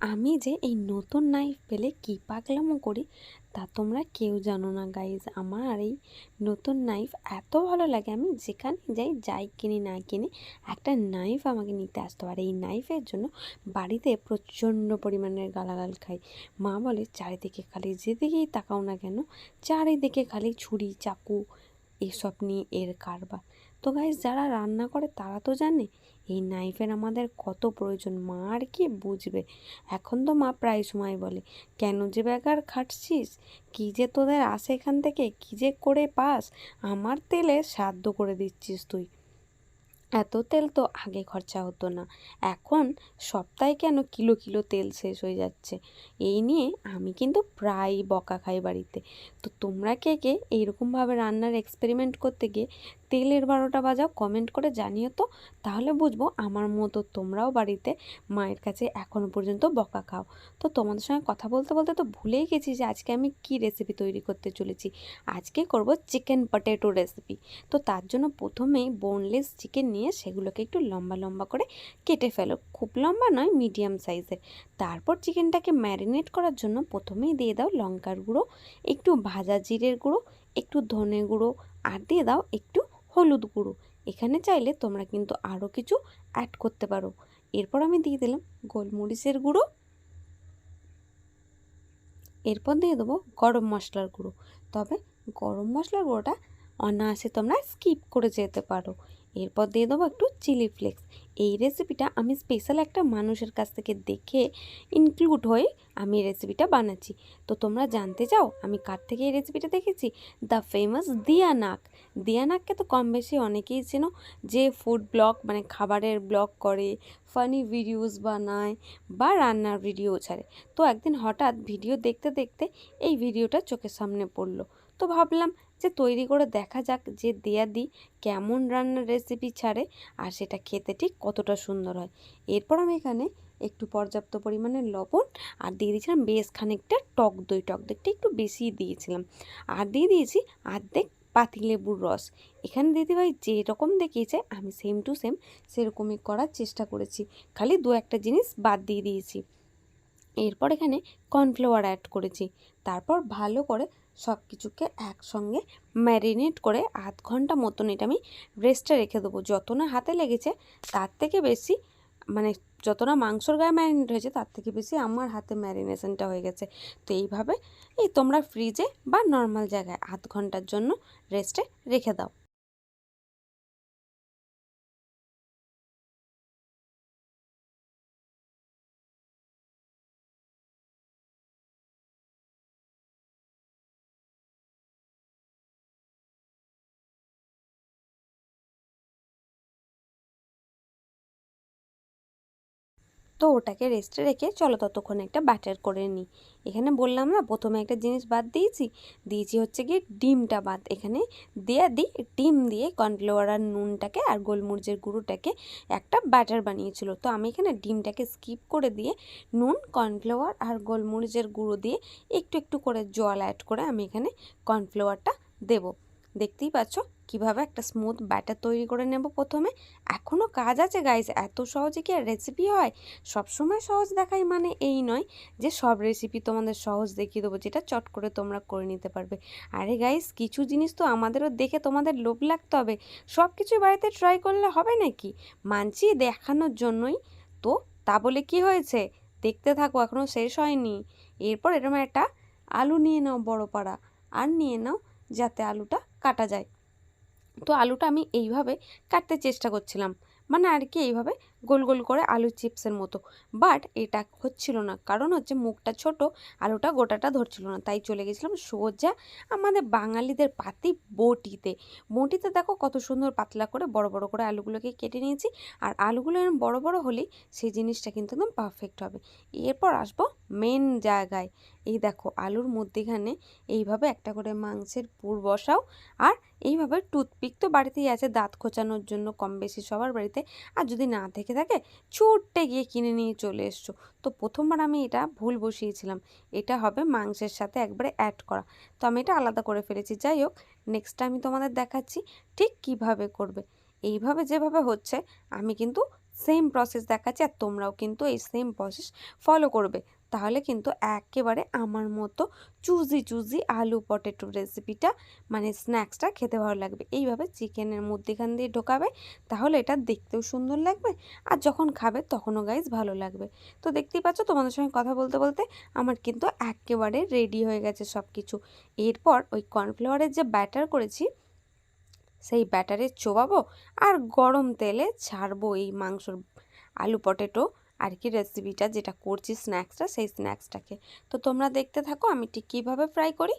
আমি যে এই নতুন নাইফ পেলে কী পাগলামো করি, তা তোমরা কেউ জানো না গাইজ আমার এই নতুন নাইফ এত ভালো লাগে, আমি যেখানে যাই যাই কিনি না কিনি, একটা নাইফ আমাকে নিতে আসতো আর এই নাইফের জন্য বাড়িতে প্রচণ্ড পরিমাণের গালাগাল খাই। মা বলে, চারিদিকে খালি যেদিকেই তাকাও না কেন, চারিদিকে খালি ছুরি, চাকু, এসব নিয়ে এর কারবার। তো গাইজ যারা রান্না করে, তারা তো জানে এই নাইফের আমাদের কত প্রয়োজন? মা আর কি বুঝবে? এখন তো মা প্রায় সময় বলে, কেন যে বেকার খাটছিস? কী যে তোদের আসে এখান থেকে? কী যে করে পাস? আমার তেলে সাধ্য করে দিচ্ছিস তুই। এত তেল তো আগে খরচা হতো না। এখন সপ্তাহে কেন কিলো কিলো তেল শেষ হয়ে যাচ্ছে? এই নিয়ে আমি কিন্তু প্রায়ই বকা খাই বাড়িতে। তো তোমরা কে কে এইরকমভাবে রান্নার এক্সপেরিমেন্ট করতে গিয়ে তেলের বারোটা বাজাও কমেন্ট করে জানিও তো। তাহলে বুঝব আমার মতো তোমরাও বাড়িতে মায়ের কাছে এখনও পর্যন্ত বকা খাও। তো তোমাদের সঙ্গে কথা বলতে বলতে তো ভুলেই গেছি যে আজকে আমি কি রেসিপি তৈরি করতে চলেছি। আজকে করব চিকেন পটেটো রেসিপি তো তার জন্য প্রথমেই বোনলেস চিকেন নিয়ে সেগুলোকে একটু লম্বা লম্বা করে কেটে ফেলো। খুব লম্বা নয়, মিডিয়াম সাইজের। তারপর চিকেনটাকে ম্যারিনেট করার জন্য প্রথমেই দিয়ে দাও লঙ্কার গুঁড়ো, একটু ভাজা জিরের গুঁড়ো, একটু ধনে গুঁড়ো, আর দিয়ে দাও একটু হলুদ গুঁড়ো। এখানে চাইলে তোমরা কিন্তু আরও কিছু অ্যাড করতে পারো। এরপর আমি দিয়ে দিলাম গোলমরিচের গুঁড়ো। এরপর দিয়ে দেবো গরম মশলার গুঁড়ো। তবে গরম মশলার গুঁড়োটা অনায়াসে তোমরা স্কিপ করে যেতে পারো। এরপর দিয়ে দেবো একটু চিলি ফ্লেক্স। এই রেসিপিটা আমি স্পেশাল একটা মানুষের কাছ থেকে দেখে ইনক্লুড হয়ে আমি রেসিপিটা বানাচ্ছি। তো তোমরা জানতে চাও আমি কার থেকে এই রেসিপিটা দেখেছি? দ্য ফেমাস দিয়ানাক দিয়ানাককে তো কম বেশি অনেকেই চেনো যে ফুড ব্লগ মানে খাবারের ব্লগ করে ফানি ভিডিওস বানায় বা রান্নার ভিডিও ছাড়ে। তো একদিন হঠাৎ ভিডিও দেখতে দেখতে এই ভিডিওটা চোখের সামনে পড়ল। তো ভাবলাম যে তৈরি করে দেখা যাক যে দেয়া দি কেমন রান্নার রেসিপি ছাড়ে আর সেটা খেতে ঠিক কতটা সুন্দর হয়। এরপর আমি এখানে একটু পর্যাপ্ত পরিমাণে লবণ আর দিয়ে দিয়েছিলাম বেশ খানিকটা টক দই। টক দইটা একটু বেশি দিয়েছিলাম আর দিয়ে দিয়েছি অর্ধেক পাতিলেবুর রস। এখানে দিদিভাই যেরকম দেখিয়েছে আমি সেম টু সেম সেরকমই করার চেষ্টা করেছি। খালি দু একটা জিনিস বাদ দিয়ে দিয়েছি। এরপর এখানে কর্নফ্লাওয়ার অ্যাড করেছি। তারপর ভালো করে সব কিছুকে একসঙ্গে ম্যারিনেট করে আধ ঘণ্টা মতন এটা আমি রেস্টে রেখে দেবো। যত না হাতে লেগেছে, তার থেকে বেশি মানে যত না মাংসর গায়ে ম্যারিনেট হয়েছে, তার থেকে বেশি আমার হাতে ম্যারিনেশনটা হয়ে গেছে। তো এইভাবে এই তোমরা ফ্রিজে বা নর্মাল জায়গায় আধ ঘণ্টার জন্য রেস্টে রেখে দাও। তো ওটাকে রেস্টে রেখে চলো ততক্ষণ একটা ব্যাটার করে নিই এখানে বললাম না, প্রথমে একটা জিনিস বাদ দিয়েছি। দিয়েছি হচ্ছে গিয়ে ডিমটা বাদ। এখানে দেয়া দিই, ডিম দিয়ে কর্নফ্লাওয়ার আর নুনটাকে আর গোলমরিচের গুঁড়োটাকে একটা ব্যাটার বানিয়েছিল। তো আমি এখানে ডিমটাকে স্কিপ করে দিয়ে নুন, কর্নফ্লাওয়ার আর গোলমরিচের গুঁড়ো দিয়ে একটু একটু করে জল অ্যাড করে আমি এখানে কর্নফ্লাওয়ারটা দেবো। দেখতেই পাচ্ছ? কীভাবে একটা স্মুথ ব্যাটার তৈরি করে নেব প্রথমে? এখনও কাজ আছে গাইজ এত সহজে কি আর রেসিপি হয়? সবসময় সহজ দেখাই মানে এই নয় যে সব রেসিপি তোমাদের সহজ দেখিয়ে দেবো, যেটা চট করে তোমরা করে নিতে পারবে। আরে গাইজ কিছু জিনিস তো আমাদেরও দেখে তোমাদের লোভ লাগতে হবে। সব কিছু বাড়িতে ট্রাই করলে হবে নাকি? মানছি দেখানোর জন্যই। তো তা বলে কি হয়েছে? দেখতে থাকো এখনও শেষ হয়নি। এরপর এরকম একটা আলু নিয়ে নাও বড় পাড়া। আর নিয়ে নাও যাতে আলুটা কাটা যায়। তো আলুটা আমি এইভাবে কাটতে চেষ্টা করছিলাম। মানে আর কি এইভাবে গোল গোল করে আলু চিপসের মতো। বাট এটা হচ্ছিল না। কারণ হচ্ছে মুখটা ছোট আলুটা গোটাটা ধরছিল না। তাই চলে গেছিলাম সোজা আমাদের বাঙালিদের পাতি বটিতে। বটিতে দেখো কত সুন্দর পাতলা করে বড় বড় করে আলুগুলোকে কেটে নিয়েছি। আর আলুগুলো এরকম বড় বড় হলেই সেই জিনিসটা কিন্তু একদম পারফেক্ট হবে। এরপর আসব মেন জায়গায়। এই দেখো আলুর মধ্যেখানে এইভাবে একটা করে মাংসের পুর বসাও। আর এইভাবে টুথপিক তো বাড়িতেই আছে, দাঁত খোঁচানোর জন্য কম বেশি সবার বাড়িতে। আর যদি না থেকে থাকে ছুট্টে গিয়ে কিনে নিয়ে চলে এসছো। তো প্রথমবার আমি এটা ভুল বসিয়েছিলাম। এটা হবে মাংসের সাথে একবারে অ্যাড করা। তো আমি এটা আলাদা করে ফেলেছি। যাই হোক নেক্সট আমি তোমাদের দেখাচ্ছি ঠিক কীভাবে করবে। এইভাবে যেভাবে হচ্ছে, আমি কিন্তু সেম প্রসেস দেখাচ্ছি আর তোমরাও কিন্তু এই সেম প্রসেস ফলো করবে। তাহলে কিন্তু একেবারে আমার মতো চুজি চুজি আলু পটেটো রেসিপিটা মানে স্ন্যাক্সটা খেতে ভালো লাগবে। এইভাবে চিকেনের মধ্যেখান দিয়ে ঢোকাবে, তাহলে এটা দেখতেও সুন্দর লাগবে আর যখন খাবে তখনও গাইজ ভালো লাগবে। তো দেখতেই পাচ্ছ তোমাদের সঙ্গে কথা বলতে বলতে আমার কিন্তু একেবারে রেডি হয়ে গেছে সব কিছু এরপর ওই কর্নফ্লাওয়ারের যে ব্যাটার করেছি সেই ব্যাটারে চোবাবো আর গরম তেলে ছাড়বো এই মাংসর আলু পটেটো আর কি রেসিপিটা যেটা করছি স্ন্যাক্সটা সেই স্ন্যাক্সটাকে তো তোমরা দেখতে থাকো আমি ঠিক কীভাবে ফ্রাই করি।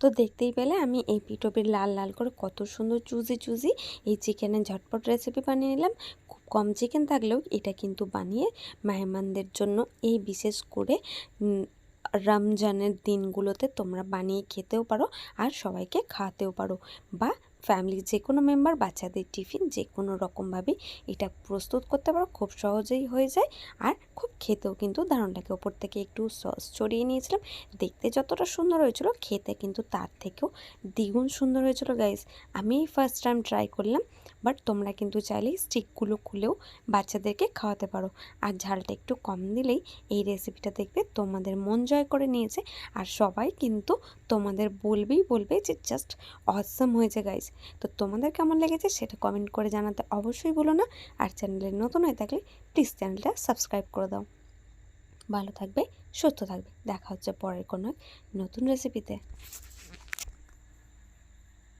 তো দেখতেই পেলে আমি এই পিঠোপিঠ লাল লাল করে কত সুন্দর চুজি চুজি এই চিকেনের ঝটপট রেসিপি বানিয়ে নিলাম। খুব কম চিকেন থাকলেও এটা কিন্তু বানিয়ে মেহমানদের জন্য এই বিশেষ করে রমজানের দিনগুলোতে তোমরা বানিয়ে খেতেও পারো আর সবাইকে খাওয়াতেও পারো বা ফ্যামিলির যে কোনো মেম্বার বাচ্চাদের টিফিন যে কোনো রকমভাবে এটা প্রস্তুত করতে পারো, খুব সহজেই হয়ে যায়। আর খুব খেতেও কিন্তু দারুণ লাগে। ওপর থেকে একটু সস ছড়িয়ে নিয়েছিলাম। দেখতে যতটা সুন্দর হয়েছিল, খেতে কিন্তু তার থেকেও দ্বিগুণ সুন্দর হয়েছিল গাইজ আমি ফার্স্ট টাইম ট্রাই করলাম বাট তোমরা কিন্তু চাইলেই স্টিকগুলো খুলেও বাচ্চাদেরকে খাওয়াতে পারো। আর ঝালটা একটু কম দিলেই এই রেসিপিটা দেখবে তোমাদের মন জয় করে নিয়েছে। আর সবাই কিন্তু তোমাদের বলবেই বলবে যে, জাস্ট অসম হয়েছে গাইজ তো তোমাদের কেমন লেগেছে সেটা কমেন্ট করে জানাতে অবশ্যই বলো না। আর চ্যানেলে নতুন হয়ে থাকলে প্লিজ চ্যানেলটা সাবস্ক্রাইব করে দাও। ভালো থাকবে, সুস্থ থাকবে। দেখা হচ্ছে পরের কোনো নতুন রেসিপিতে